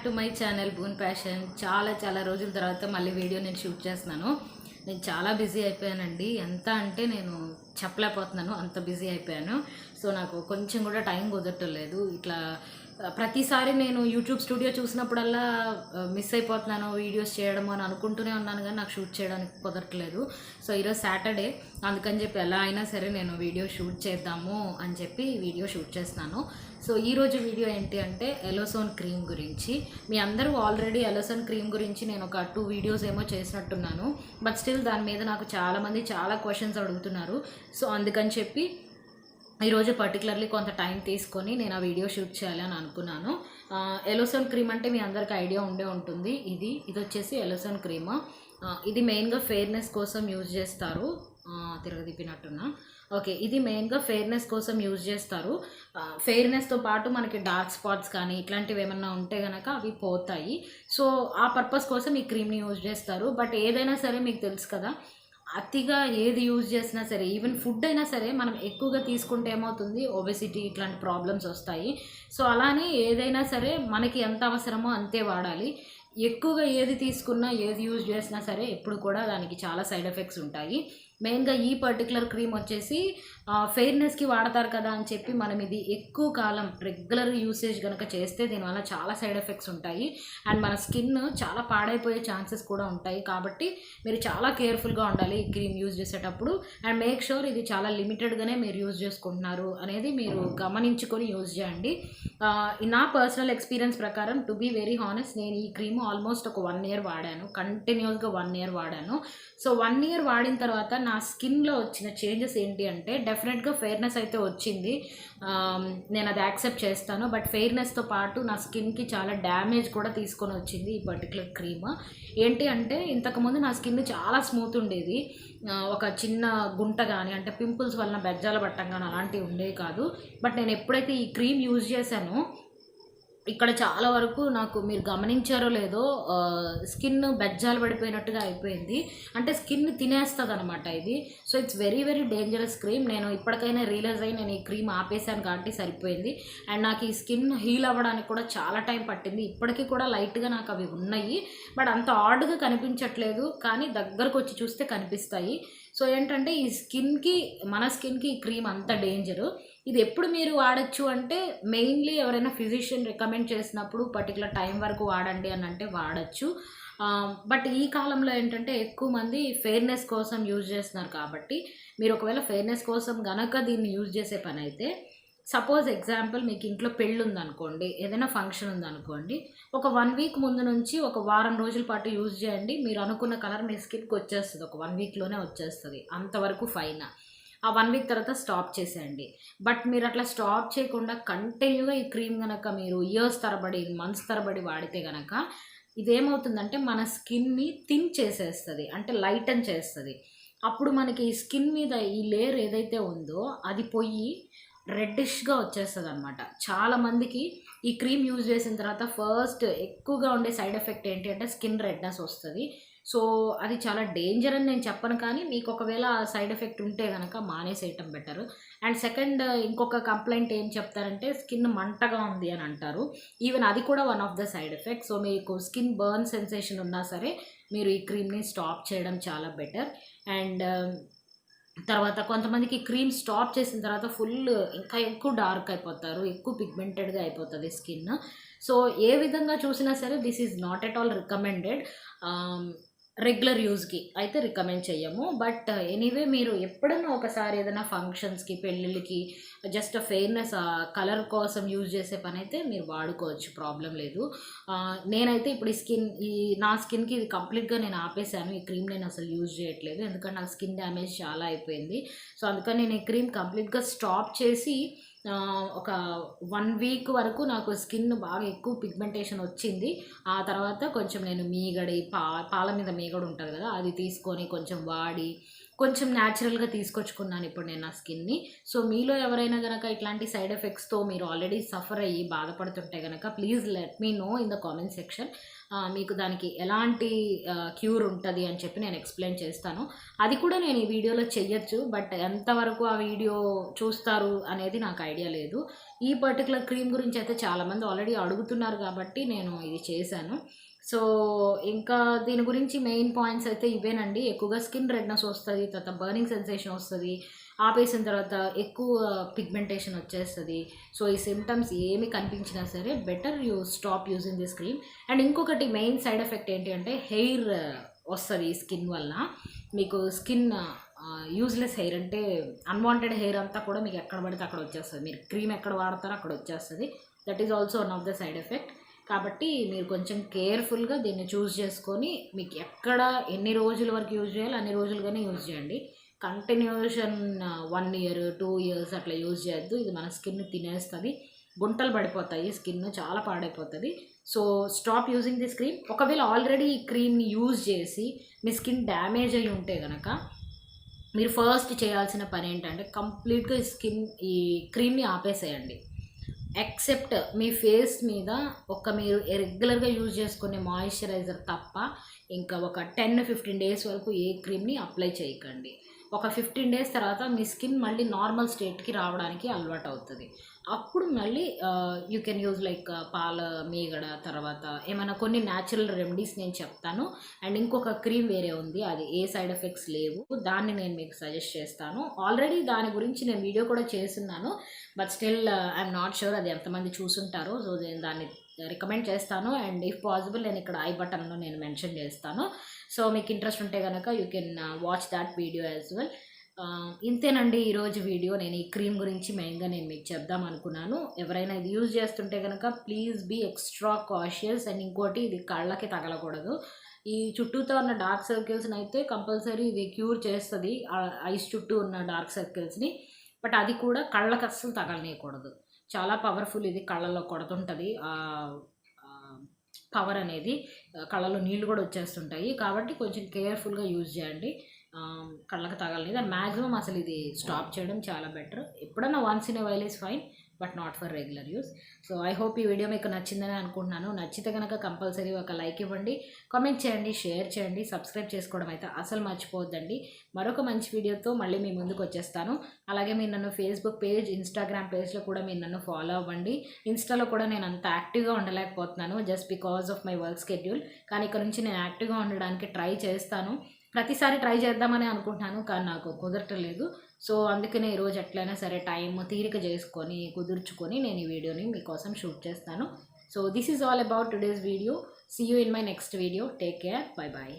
Back to my channel boon passion. చాలా చాలా రోజుల తర్వాత మళ్ళీ వీడియో నేను షూట్ చేస్తున్నాను. నేను చాలా బిజీ అయిపోయానండి. ఎంత అంటే నేను చెప్పలేకపోతున్నాను. అంత బిజీ అయిపోయాను. సో నాకు కొంచెం కూడా టైం కుదరట్లేదు ఇట్లా ప్రతిసారి నేను యూట్యూబ్ స్టూడియో చూసినప్పుడల్లా మిస్ అయిపోతున్నాను వీడియోస్ చేయడం అని అనుకుంటూనే ఉన్నాను కానీ నాకు షూట్ చేయడానికి కుదరట్లేదు. సో ఈరోజు సాటర్డే అందుకని చెప్పి ఎలా అయినా సరే నేను వీడియో షూట్ చేద్దాము అని చెప్పి వీడియో షూట్ చేస్తున్నాను. సో ఈరోజు వీడియో ఏంటి అంటే ఎలోసోన్ క్రీమ్ గురించి. మీ అందరూ ఆల్రెడీ ఎలోసోన్ క్రీమ్ గురించి నేను ఒక టూ వీడియోస్ ఏమో చేసినట్టున్నాను. బట్ స్టిల్ దాని మీద నాకు చాలామంది చాలా క్వశ్చన్స్ అడుగుతున్నారు. సో అందుకని చెప్పి ఈరోజు పర్టికులర్లీ కొంత టైం తీసుకొని నేను ఆ వీడియో షూట్ చేయాలి అని అనుకున్నాను. ఎలోసన్ క్రీమ్ అంటే మీ అందరికి ఐడియా ఉండే ఉంటుంది. ఇది ఇది వచ్చేసి ఎలోసన్ క్రీమ్ ఇది మెయిన్గా ఫెయిర్నెస్ కోసం యూజ్ చేస్తారు. తిరగదిప్పినట్టున్నా ఓకే ఇది మెయిన్గా ఫెయిర్నెస్ కోసం యూజ్ చేస్తారు. ఫెయిర్నెస్తో పాటు మనకి డార్క్ స్పాట్స్ కానీ ఇట్లాంటివి ఏమన్నా ఉంటే కనుక అవి పోతాయి. సో ఆ పర్పస్ కోసం ఈ క్రీమ్ని యూజ్ చేస్తారు. బట్ ఏదైనా సరే మీకు తెలుసు కదా అతిగా ఏది యూజ్ చేసినా సరే ఈవెన్ ఫుడ్ అయినా సరే మనం ఎక్కువగా తీసుకుంటే ఏమవుతుంది? ఒబెసిటీ ఇట్లాంటి ప్రాబ్లమ్స్ వస్తాయి. సో అలానే ఏదైనా సరే మనకి ఎంత అవసరమో అంతే వాడాలి. ఎక్కువగా ఏది తీసుకున్నా ఏది యూజ్ చేసినా సరే ఎప్పుడు కూడా దానికి చాలా సైడ్ ఎఫెక్ట్స్ ఉంటాయి. మెయిన్గా ఈ పర్టికులర్ క్రీమ్ వచ్చేసి ఫెయిర్నెస్కి వాడతారు కదా అని చెప్పి మనం ఇది ఎక్కువ కాలం రెగ్యులర్ యూసేజ్ కనుక చేస్తే దీనివల్ల చాలా సైడ్ ఎఫెక్ట్స్ ఉంటాయి. అండ్ మన స్కిన్ చాలా పాడైపోయే ఛాన్సెస్ కూడా ఉంటాయి. కాబట్టి మీరు చాలా కేర్ఫుల్గా ఉండాలి ఈ క్రీమ్ యూజ్ చేసేటప్పుడు. అండ్ మేక్ షూర్ ఇది చాలా లిమిటెడ్గానే మీరు యూజ్ చేసుకుంటున్నారు అనేది మీరు గమనించుకొని యూజ్ చేయండి. నా పర్సనల్ ఎక్స్పీరియన్స్ ప్రకారం టు బీ వెరీ హానెస్ట్ నేను ఈ క్రీమ్ ఆల్మోస్ట్ ఒక వన్ ఇయర్ వాడాను. కంటిన్యూస్గా వన్ ఇయర్ వాడాను. సో వన్ ఇయర్ వాడిన తర్వాత నా స్కిన్లో వచ్చిన చేంజెస్ ఏంటి అంటే డెఫినెట్గా ఫెయిర్నెస్ అయితే వచ్చింది. నేను అది యాక్సెప్ట్ చేస్తాను. బట్ ఫెయిర్నెస్తో పాటు నా స్కిన్కి చాలా డ్యామేజ్ కూడా తీసుకొని వచ్చింది ఈ పర్టికులర్ క్రీమ్. ఏంటి అంటే ఇంతకుముందు నా స్కిన్ చాలా స్మూత్ ఉండేది. ఒక చిన్న గుంట కానీ అంటే పింపుల్స్ వలన బెజ్జాల పట్టం కానీ అలాంటివి ఉండేవి కాదు. బట్ నేను ఎప్పుడైతే ఈ క్రీమ్ యూజ్ చేశానో ఇక్కడ చాలా వరకు నాకు మీరు గమనించారో లేదో స్కిన్ బెజ్జాలు పడిపోయినట్టుగా అయిపోయింది. అంటే స్కిన్ తినేస్తుంది అనమాట ఇది. So it's very very dangerous cream నేను ఇప్పటికైనా రియలైజ్ అయ్యి నేను ఈ క్రీమ్ ఆపేసాను కాబట్టి సరిపోయింది. అండ్ నాకు ఈ స్కిన్ హీల్ అవ్వడానికి కూడా చాలా టైం పట్టింది. ఇప్పటికీ కూడా లైట్గా నాకు అవి ఉన్నాయి. బట్ అంత ఆడ్గా కనిపించట్లేదు. కానీ దగ్గరకు వచ్చి చూస్తే కనిపిస్తాయి. సో ఏంటంటే ఈ స్కిన్కి మన స్కిన్కి ఈ క్రీమ్ అంత డేంజరు ఇది ఎప్పుడు మీరు వాడచ్చు అంటే మెయిన్లీ ఎవరైనా ఫిజిషియన్ రికమెండ్ చేసినప్పుడు పర్టికులర్ టైం వరకు వాడండి అని అంటే వాడచ్చు. బట్ ఈ కాలంలో ఏంటంటే ఎక్కువ మంది ఫెయిర్నెస్ కోసం యూజ్ చేస్తున్నారు కాబట్టి మీరు ఒకవేళ ఫెయిర్నెస్ కోసం గనక దీన్ని యూజ్ చేసే పని అయితే సపోజ్ ఎగ్జాంపుల్ మీకు ఇంట్లో పెళ్ళి ఉందనుకోండి ఏదైనా ఫంక్షన్ ఉందనుకోండి ఒక వన్ వీక్ ముందు నుంచి ఒక వారం రోజుల పాటు యూజ్ చేయండి. మీరు అనుకున్న కలర్ మీ స్కిన్కి వచ్చేస్తుంది ఒక వన్ వీక్లోనే వచ్చేస్తుంది అంతవరకు ఫైన్. ఆ వన్ వీక్ తర్వాత స్టాప్ చేసేయండి. బట్ మీరు అట్లా స్టాప్ చేయకుండా కంటిన్యూగా ఈ క్రీమ్ కనుక మీరు ఇయర్స్ తరబడి మంత్స్ తరబడి వాడితే కనుక ఇదేమవుతుందంటే మన స్కిన్ని థిన్ చేసేస్తుంది అంటే లైటన్ చేస్తుంది. అప్పుడు మనకి ఈ స్కిన్ మీద ఈ లేయర్ ఏదైతే ఉందో అది పోయి రెడ్డిష్గా వచ్చేస్తుంది అనమాట చాలామందికి ఈ క్రీమ్ యూజ్ చేసిన తర్వాత ఫస్ట్ ఎక్కువగా ఉండే సైడ్ ఎఫెక్ట్ ఏంటి అంటే స్కిన్ రెడ్నెస్ వస్తుంది. సో అది చాలా డేంజర్ అని నేను చెప్పను కానీ మీకు ఒకవేళ సైడ్ ఎఫెక్ట్ ఉంటే కనుక మానేసేయటం బెటర్ అండ్ సెకండ్ ఇంకొక కంప్లైంట్ ఏం చెప్తారంటే స్కిన్ మంటగా ఉంది అని అంటారు. ఈవెన్ అది కూడా one of the side effect so మీకు స్కిన్ బర్న్ సెన్సేషన్ ఉన్నా సరే మీరు ఈ క్రీమ్ని స్టాప్ చేయడం చాలా బెటర్ అండ్ తర్వాత కొంతమందికి క్రీమ్ స్టాప్ చేసిన తర్వాత ఫుల్ ఇంకా ఎక్కువ డార్క్ అయిపోతారు ఎక్కువ పిగ్మెంటెడ్గా అయిపోతుంది స్కిన్ సో ఏ విధంగా చూసినా సరే this is not at all recommended regular యూస్కి అయితే రికమెండ్ చేయము బట్ ఎనీవే మీరు ఎప్పుడైనా ఒకసారి ఏదైనా ఫంక్షన్స్కి పెళ్ళిళ్ళకి జస్ట్ ఫెయిర్నెస్ కలర్ కోసం యూజ్ చేసే పని అయితే మీరు వాడుకోవచ్చు. ప్రాబ్లం లేదు. నేనైతే ఇప్పుడు ఈ స్కిన్ ఈ నా స్కిన్కి ఇది కంప్లీట్గా నేను ఆపేసాను. ఈ క్రీమ్ నేను అసలు యూజ్ చేయట్లేదు. ఎందుకంటే నాకు స్కిన్ డ్యామేజ్ చాలా అయిపోయింది. సో అందుకని నేను ఈ క్రీమ్ కంప్లీట్గా స్టాప్ చేసి ఒక వన్ వీక్ వరకు నాకు స్కిన్ బాగా ఎక్కువ పిగ్మెంటేషన్ వచ్చింది. ఆ తర్వాత కొంచెం నేను మీగడి పా పాల మీద మీగడ ఉంటుంది కదా అది తీసుకొని కొంచెం వాడి కొంచెం న్యాచురల్గా తీసుకొచ్చుకున్నాను ఇప్పుడు నేను నా స్కిన్ని. సో మీలో ఎవరైనా కనుక ఇట్లాంటి సైడ్ ఎఫెక్ట్స్తో మీరు ఆల్రెడీ సఫర్ అయ్యి బాధపడుతుంటే కనుక please let me know in the comment section మీకు దానికి ఎలాంటి క్యూర్ ఉంటుంది అని చెప్పి నేను ఎక్స్ప్లెయిన్ చేస్తాను. అది కూడా నేను ఈ వీడియోలో చెయ్యొచ్చు బట్ ఎంతవరకు ఆ వీడియో చూస్తారు అనేది నాకు ఐడియా లేదు. ఈ పర్టికులర్ క్రీమ్ గురించి అయితే చాలామంది ఆల్రెడీ అడుగుతున్నారు కాబట్టి నేను ఇది చేశాను. సో ఇంకా దీని గురించి మెయిన్ పాయింట్స్ అయితే ఇవేనండి. ఎక్కువగా స్కిన్ రెడ్నెస్ వస్తుంది తర్వాత బర్నింగ్ సెన్సేషన్ వస్తుంది ఆపేసిన తర్వాత ఎక్కువ పిగ్మెంటేషన్ వచ్చేస్తుంది. సో ఈ సిమ్టమ్స్ ఏమి కనిపించినా సరే better you stop using this cream and ఇంకొకటి మెయిన్ సైడ్ ఎఫెక్ట్ ఏంటి అంటే హెయిర్ uh, వస్తుంది ఈ స్కిన్ వల్ల మీకు స్కిన్ యూజ్లెస్ హెయిర్ అంటే అన్వాంటెడ్ హెయిర్ అంతా కూడా మీకు ఎక్కడ పడితే అక్కడ వచ్చేస్తుంది. మీరు క్రీమ్ ఎక్కడ వాడతారో అక్కడ వచ్చేస్తుంది. That is also one of the side effect కాబట్టి మీరు కొంచెం కేర్ఫుల్గా దీన్ని చూస్ చేసుకొని మీకు ఎక్కడ ఎన్ని రోజుల వరకు యూజ్ చేయాలి అన్ని రోజులుగానే యూజ్ చేయండి. Continuation one year two years అట్లా యూజ్ చేయొద్దు. ఇది మన స్కిన్ తినేస్తుంది. గుంటలు పడిపోతాయి. స్కిన్ చాలా పాడైపోతుంది. So stop using this cream ఒకవేళ ఆల్రెడీ ఈ క్రీమ్ని యూజ్ చేసి మీ స్కిన్ డ్యామేజ్ అయి ఉంటే కనుక మీరు ఫస్ట్ చేయాల్సిన పని ఏంటంటే కంప్లీట్గా ఈ స్కిన్ ఈ క్రీమ్ని ఆపేసేయండి. ఎక్సెప్ట్ మీ ఫేస్ మీద ఒక మీరు రెగ్యులర్గా యూజ్ చేసుకునే మాయిశ్చరైజర్ తప్ప ఇంకా ఒక టెన్ ఫిఫ్టీన్ డేస్ వరకు ఏ క్రీమ్ని అప్లై చేయకండి. ఒక ఫిఫ్టీన్ డేస్ తర్వాత మీ స్కిన్ మళ్ళీ నార్మల్ స్టేట్కి రావడానికి అలవాటు అవుతుంది. అప్పుడు మళ్ళీ యూ కెన్ యూజ్ లైక్ పాల మీగడ తర్వాత ఏమైనా కొన్ని న్యాచురల్ రెమెడీస్ నేను చెప్తాను. అండ్ ఇంకొక క్రీమ్ వేరే ఉంది అది ఏ సైడ్ ఎఫెక్ట్స్ లేవు. దాన్ని నేను మీకు సజెస్ట్ చేస్తాను. ఆల్రెడీ దాని గురించి నేను వీడియో కూడా చేస్తున్నాను. But still I'm not sure అది ఎంతమంది చూసుంటారో సో నేను దాన్ని రికమెండ్ చేస్తాను. అండ్ ఇఫ్ పాసిబుల్ నేను ఇక్కడ ఐ బటన్లో నేను మెన్షన్ చేస్తాను. సో మీకు ఇంట్రెస్ట్ ఉంటే కనుక you can watch that video as well. ఇంతేనండి ఈరోజు వీడియో. నేను ఈ క్రీమ్ గురించి మెయిన్గా నేను మీకు చెప్దాం అనుకున్నాను. ఎవరైనా ఇది యూజ్ చేస్తుంటే కనుక please be extra cautious. And ఇంకోటి ఇది కళ్ళకి తగలకూడదు. ఈ చుట్టూతో ఉన్న డార్క్ సర్కిల్స్ని అయితే కంపల్సరీ ఇది క్యూర్ చేస్తుంది. ఐస్ చుట్టూ ఉన్న డార్క్ సర్కిల్స్ని. బట్ అది కూడా కళ్ళకి అస్సలు తగలనేయకూడదు. చాలా పవర్ఫుల్ ఇది కళ్ళలో కొడుతుంటుంది. పవర్ అనేది కళ్ళలో నీళ్ళు కూడా వచ్చేస్తుంటాయి. కాబట్టి కొంచెం కేర్ఫుల్గా యూజ్ చేయండి. కళ్ళకు తగలని దాని మ్యాక్సిమం అసలు ఇది స్టాప్ చేయడం చాలా బెటర్. ఎప్పుడన్నా once in a while is fine. But not for regular use. So I hope ఈ వీడియో మీకు నచ్చిందని అనుకుంటున్నాను. నచ్చితే కనుక కంపల్సరీ ఒక లైక్ ఇవ్వండి. కామెంట్ చేయండి షేర్ చేయండి సబ్స్క్రైబ్ చేసుకోవడం అయితే అసలు మర్చిపోవద్దండి. మరొక మంచి వీడియోతో మళ్ళీ మీ ముందుకు వచ్చేస్తాను. అలాగే మీరు నన్ను ఫేస్బుక్ పేజ్ ఇన్స్టాగ్రామ్ పేజ్లో కూడా మీరు నన్ను ఫాలో అవ్వండి. ఇన్స్టాలో కూడా నేను అంత యాక్టివ్గా ఉండలేకపోతున్నాను just because of my work schedule కానీ ఇక్కడ నుంచి నేను యాక్టివ్గా ఉండడానికి ట్రై చేస్తాను. ప్రతిసారి ట్రై చేద్దామని అనుకుంటున్నాను కానీ నాకు కుదరటలేదు సో అందుకనే ఈరోజు ఎట్లయినా సరే టైం తీరిక చేసుకొని కుదుర్చుకొని నేను ఈ వీడియోని మీకోసం షూట్ చేస్తాను. So this is all about today's video see you in my next video take care bye bye